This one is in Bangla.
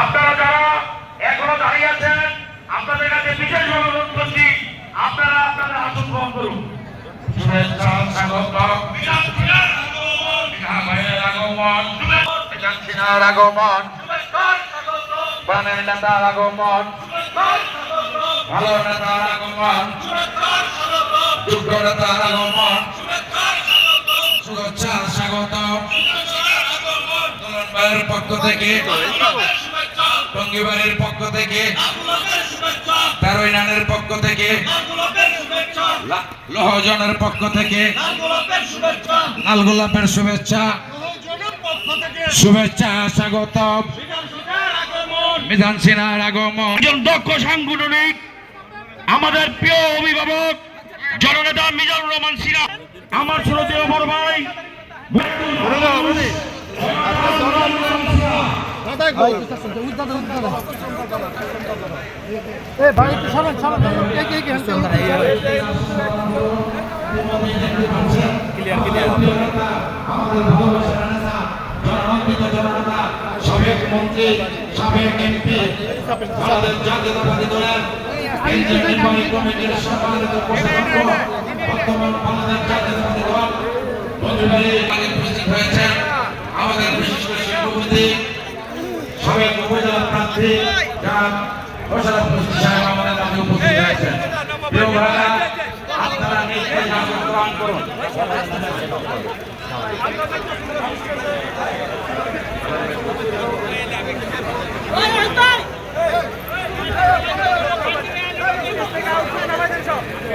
আপনারা যারা এখনও দাঁড়িয়ে আছেন, আপনাদের কাছে বিশেষ অনুরোধ করছি, আপনারা আপনাদের আসন গ্রহণ করুন। শুভেচ্ছা স্বাগত সিনহার আগমন। বানের নেতার আগমন। ভালো নেতার আগমন। যোগ্য নেতার আগমন। শুভেচ্ছা, স্বাগত। ভাইয়ের পক্ষ থেকে, টঙ্গিবাড়ির পক্ষ থেকে, তেরোই নানের পক্ষ থেকে লহজনের পক্ষ থেকে লাল গোলাপের শুভেচ্ছা। শুভেচ্ছা স্বাগত। বিধান সিনহার আগমন। একজন দক্ষ সাংগঠনিক আমাদের প্রিয় অভিভাবক জননেতা মিজানুর রহমান সিনহা। আমার শ্রদ্ধেয় বড় ভাই এ ভাই মন্ত্রী, সাবেক এমপি আমাদের জাতীয়তাবাদী দলের কেন্দ্রীয় নির্বাহী কমিটির সম্মানিত কোষাধ্যক্ষ বর্তমান বাংলাদেশ জাতীয়তাবাদী দল বন্ধুবাড়ি আগে উপস্থিত হয়েছেন। আমাদের বিশিষ্ট শিল্পপতি সাবেক উপজেলা প্রার্থী মোশারফ মুস্তি সাহেব আমাদের মাঝে উপস্থিত হয়েছেন। প্রিয় ভাইরা, আপনারা গ্রহণ করুন।